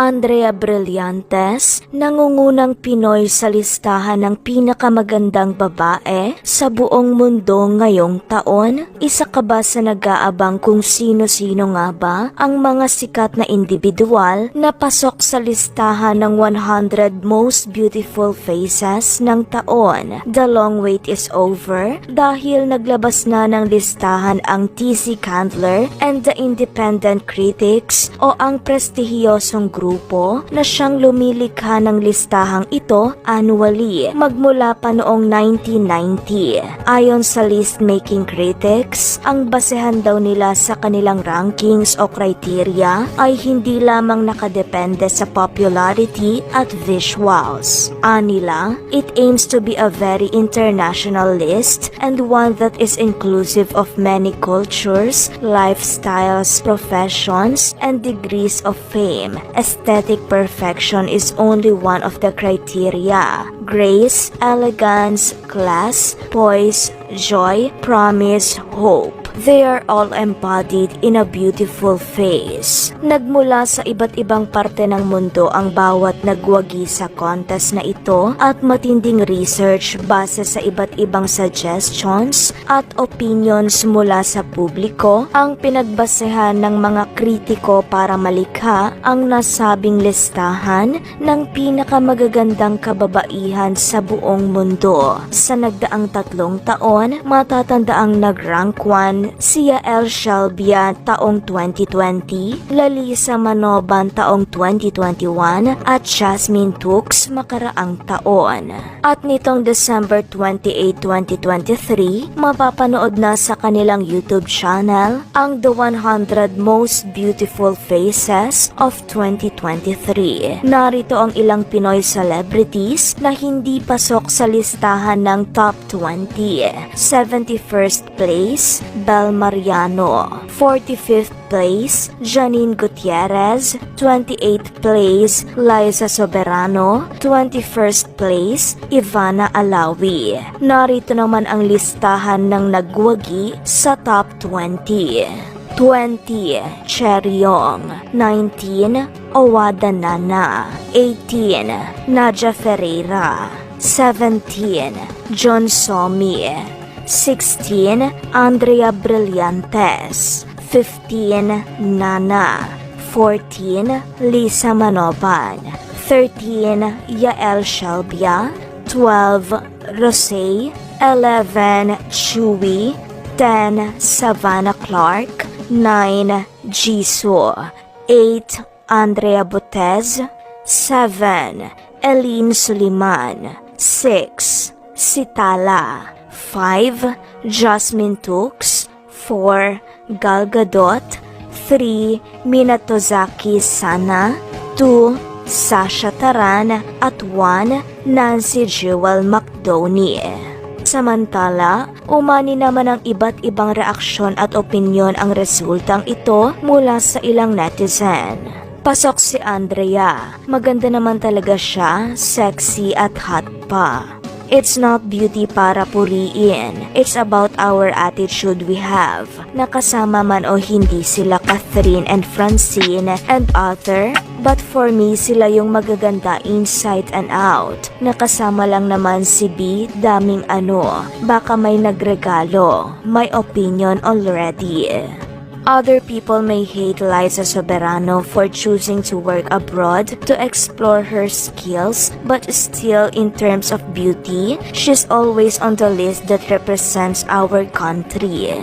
Andrea Brillantes, nangungunang Pinoy sa listahan ng pinakamagandang babae sa buong mundo ngayong taon. Isa ka ba sa nag-aabang kung sino-sino nga ba ang mga sikat na individual na pasok sa listahan ng 100 most beautiful faces ng taon? The long wait is over dahil naglabas na ng listahan ang TC Candler and the Independent Critics o ang prestihiyosong grupo na siyang lumilikha ng listahang ito annually magmula pa noong 1990. Ayon sa list-making critics, ang basehan daw nila sa kanilang rankings o criteria ay hindi lamang nakadepende sa popularity at visuals. Anila, it aims to be a very international list and one that is inclusive of many cultures, lifestyles, professions, and degrees of fame. Aesthetic perfection is only one of the criteria. Grace, elegance, class, poise, joy, promise, hope. They are all embodied in a beautiful face. Nagmula sa iba't ibang parte ng mundo ang bawat nagwagi sa contest na ito at matinding research base sa iba't ibang suggestions at opinions mula sa publiko ang pinagbasehan ng mga kritiko para malikha ang nasabing listahan ng pinakamagagandang kababaihan sa buong mundo. Sa nagdaang tatlong taon, matatandaang nag-rank 1 Sia El taong 2020, Lalisa Manoban taong 2021 at Jasmine Tux makaraang taon. At nitong December 28, 2023, mapapanood na sa kanilang YouTube channel ang The 100 Most Beautiful Faces of 2023. Narito ang ilang Pinoy celebrities na hindi pasok sa listahan ng top 20. 71st place, Bel Mariano. 45th place, Janine Gutierrez. 28th place, Liza Soberano. 21st place, Ivana Alawi. Narito naman ang listahan ng nagwagi sa top 20. 20. Cheryong 19. Owada Nana 18. Nadia Ferreira 17. John Somi 16. Andrea Brillantes 15. Nana 14. Lisa Manoban 13. Yael Shelbia 12. Rosé 11. Chewy 10. Savannah Clark 9. Jisoo 8. Andrea Botez 7. Eileen Suliman 6. Sitala 5. Jasmine Tux 4. Gal Gadot 3. Minatozaki Sana 2. Sasha Taran at 1. Nancy Jewel McDoney. Samantala, umani naman ang iba't ibang reaksyon at opinyon ang resultang ito mula sa ilang netizen. Pasok si Andrea. Maganda naman talaga siya, sexy at hot pa. It's not beauty para puriin. It's about our attitude we have. Nakasama man o hindi sila Catherine and Francine and Arthur, but for me sila yung magaganda inside and out. Nakasama lang naman si B, daming ano. Baka may nagregalo. My opinion already. Other people may hate Liza Soberano for choosing to work abroad to explore her skills, but still, in terms of beauty, she's always on the list that represents our country.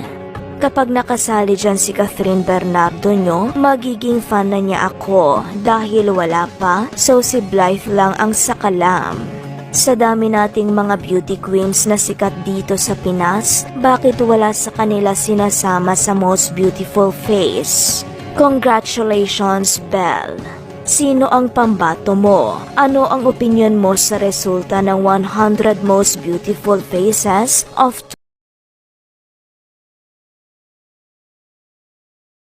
Kapag nakasali dyan si Catherine Bernardo nyo, magiging fan na niya ako dahil wala pa, so si Blythe lang ang sakalam. Sa dami nating mga beauty queens na sikat dito sa Pinas, bakit wala sa kanila sinasama sa most beautiful face? Congratulations, Belle! Sino ang pambato mo? Ano ang opinion mo sa resulta ng 100 most beautiful faces of